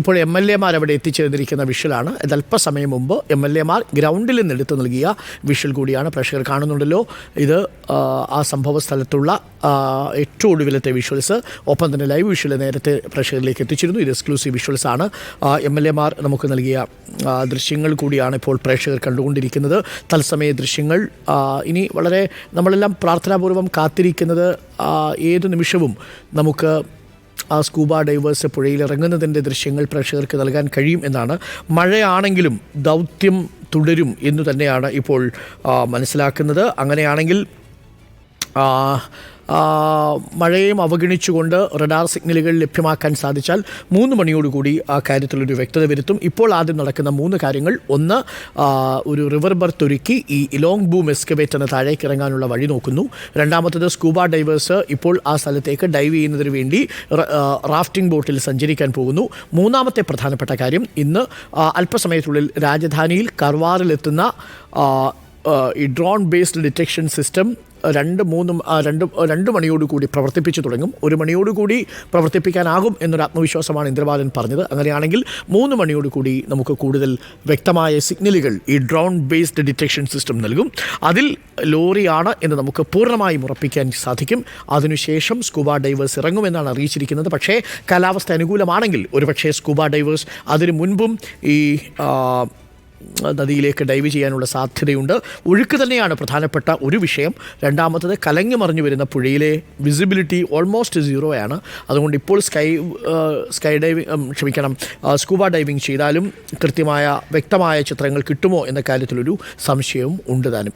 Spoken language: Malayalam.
ഇപ്പോൾ എം എൽ എമാർ അവിടെ എത്തിച്ചേർന്നിരിക്കുന്ന വിഷലാണ് അതല്പസമയം മുമ്പ് എം എൽ എമാർ ഗ്രൗണ്ടിൽ നിന്ന് എടുത്തു നൽകിയ വിഷൽ കൂടിയാണ് പ്രേക്ഷകർ കാണുന്നുണ്ടല്ലോ. ഇത് ആ സംഭവ സ്ഥലത്തുള്ള ഏറ്റവും ഒടുവിലത്തെ വിഷ്വൽസ് ഒപ്പം തന്നെ ലൈവ് വിഷ്വൽ നേരത്തെ പ്രേക്ഷകരിലേക്ക് എത്തിച്ചിരുന്നു. ഇത് എക്സ്ക്ലൂസീവ് വിഷ്വൽസ് ആണ്. എം എൽ എമാർ നമുക്ക് നൽകിയ ദൃശ്യങ്ങൾ കൂടിയാണ് ഇപ്പോൾ പ്രേക്ഷകർ കണ്ടുകൊണ്ടിരിക്കുന്നത്. തത്സമയ ദൃശ്യങ്ങൾ ഇനി വളരെ നമ്മളെല്ലാം പ്രാർത്ഥനാപൂർവം കാത്തിരിക്കുന്നത് ഏത് നിമിഷവും നമുക്ക് ആ സ്കൂബ ഡൈവേഴ്സ് പുഴയിൽ ഇറങ്ങുന്നതിന്റെ ദൃശ്യങ്ങൾ പ്രേക്ഷകർക്ക് നൽകാൻ കഴിയും എന്നാണ്. മഴയാണെങ്കിലും ദൗത്യം തുടരും എന്നു തന്നെയാണ് ഇപ്പോൾ മനസ്സിലാക്കുന്നത്. അങ്ങനെയാണെങ്കിൽ മഴയെയും അവഗണിച്ചുകൊണ്ട് റഡാർ സിഗ്നലുകൾ ലഭ്യമാക്കാൻ സാധിച്ചാൽ മൂന്ന് മണിയോടുകൂടി ആ കാര്യത്തിലൊരു വ്യക്തത വരുത്തും. ഇപ്പോൾ ആദ്യം നടക്കുന്ന മൂന്ന് കാര്യങ്ങൾ. ഒന്ന് ഒരു റിവർ ബർത്ത് ഒരുക്കി ഈ ഇലോങ് ബൂം എസ്കവേറ്ററിന് താഴേക്ക് ഇറങ്ങാനുള്ള വഴി നോക്കുന്നു. രണ്ടാമത്തത് സ്കൂബ ഡൈവേഴ്സ് ഇപ്പോൾ ആ സ്ഥലത്തേക്ക് ഡൈവ് ചെയ്യുന്നതിന് വേണ്ടി റാഫ്റ്റിംഗ് ബോട്ടിൽ സഞ്ചരിക്കാൻ പോകുന്നു. മൂന്നാമത്തെ പ്രധാനപ്പെട്ട കാര്യം ഇന്ന് അല്പസമയത്തുള്ളിൽ രാജധാനിയിൽ കർവാറിലെത്തുന്ന ഈ ഡ്രോൺ ബേസ്ഡ് ഡിറ്റക്ഷൻ സിസ്റ്റം രണ്ട് മൂന്ന് രണ്ട് രണ്ട് മണിയോടുകൂടി പ്രവർത്തിപ്പിച്ചു തുടങ്ങും. ഒരു മണിയോടുകൂടി പ്രവർത്തിപ്പിക്കാനാകും എന്നൊരു ആത്മവിശ്വാസമാണ് ഇന്ദ്രബാലൻ പറഞ്ഞത്. അങ്ങനെയാണെങ്കിൽ മൂന്ന് മണിയോടുകൂടി നമുക്ക് കൂടുതൽ വ്യക്തമായ സിഗ്നലുകൾ ഈ ഡ്രോൺ ബേസ്ഡ് ഡിറ്റക്ഷൻ സിസ്റ്റം നൽകും. അതിൽ ലോറിയാണ് എന്ന് നമുക്ക് പൂർണമായും ഉറപ്പിക്കാൻ സാധിക്കും. അതിനുശേഷം സ്കൂബ ഡൈവേഴ്സ് ഇറങ്ങുമെന്നാണ് അറിയിച്ചിരിക്കുന്നത്. പക്ഷേ കാലാവസ്ഥ അനുകൂലമാണെങ്കിൽ ഒരുപക്ഷേ സ്കൂബ ഡൈവേഴ്സ് അതിനു മുൻപും ഈ നദിയിലേക്ക് ഡൈവ് ചെയ്യാനുള്ള സാധ്യതയുണ്ട്. ഒഴുക്ക് തന്നെയാണ് പ്രധാനപ്പെട്ട ഒരു വിഷയം. രണ്ടാമത്തത് കലങ്ങി മറിഞ്ഞു വരുന്ന പുഴയിലെ വിസിബിലിറ്റി ഓൾമോസ്റ്റ് സീറോ ആണ്. അതുകൊണ്ട് ഇപ്പോൾ സ്കൈ സ്കൈ ഡൈവിംഗ് ക്ഷമിക്കണം സ്കൂബ ഡൈവിംഗ് ചെയ്താലും കൃത്യമായ വ്യക്തമായ ചിത്രങ്ങൾ കിട്ടുമോ എന്ന കാര്യത്തിലൊരു സംശയവും ഉണ്ട് താനും.